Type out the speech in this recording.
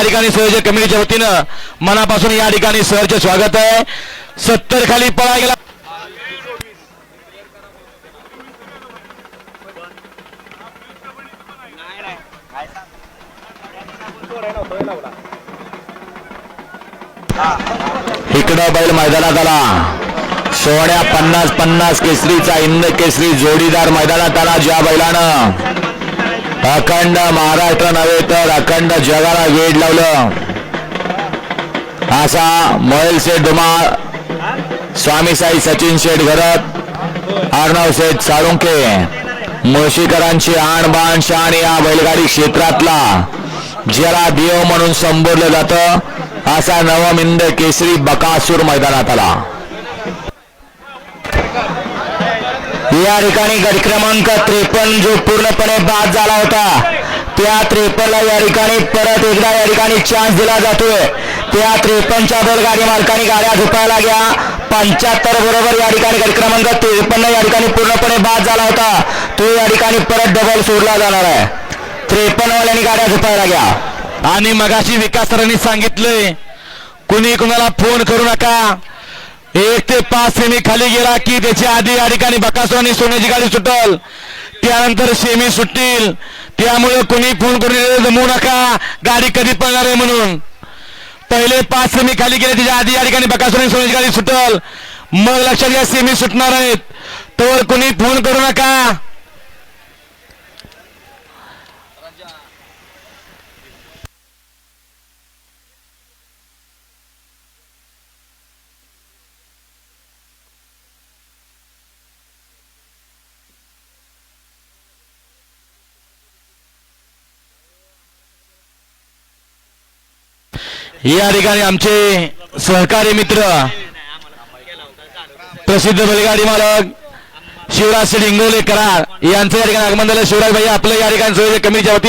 या ठिकाणी संयोजक कमिटीच्या वतीनं मनापासून या ठिकाणी सहर्ष स्वागत आहे. सत्तर खाली पळा गेला. इकडं बैल मैदानात आला. सोहळ्या पन्नास पन्नास केसरीचा इंद केसरी जोडीदार मैदानात आला ज्या बैलानं. अखंड महाराष्ट्र नव्हे तर अखंड जगाला वेड लावलं. असा मोएल सेठ धुमाळ स्वामी साई सचिन शेठ घरत अर्णव शेठ साळुंके मुळशीकरांची आणबाण शान या बैलगाडी क्षेत्रातला ज्याला देव म्हणून संबोधलं जातं असा नवमिंद केसरी बकासूर मैदानात आला. या ठिकाणी गट क्रमांक त्रेपन्न जो पूर्णपणे बाद झाला होता त्या त्रेपन्नला या ठिकाणी परत एकदा या ठिकाणी चान्स दिला जातोय. त्या त्रेपन्नच्या बैलगाडी मालकाने गाड्या झोपायला घ्या पंच्याहत्तर बरोबर या ठिकाणी गट क्रमांक त्रेपन्न या ठिकाणी पूर्णपणे बाद झाला होता. तो या ठिकाणी परत डबल सोडला जाणार आहे. त्रेपन्नवाल्यांनी गाड्या झोपायला घ्या आणि मगाशी विकास सरांनी सांगितलंय कुणी कुणाला फोन करू नका. एक ते पाच सेमी खाली गेला की त्याच्या आधी या ठिकाणी बकासूर आणि सोन्याची गाडी सुटल. त्यानंतर सेमी सुटतील. त्यामुळे कुणी फोन करून जमू नका. गाडी कधी पळणार आहे म्हणून. पहिले पाच सेमी खाली गेले त्याच्या आधी या ठिकाणी बकासूर आणि सोन्याची गाडी सुटल. मग लक्षात घ्या सेमी सुटणार आहेत. तर कुणी फोन करू नका. या ठिकाणी आमचे सहकारी मित्र प्रसिद्ध बैलगाडी मालक शिवराज सिंग करार यांचं या ठिकाणी आगमन झालं. शिवराज भाई आपलं या ठिकाणी कमिटीच्या वतीनं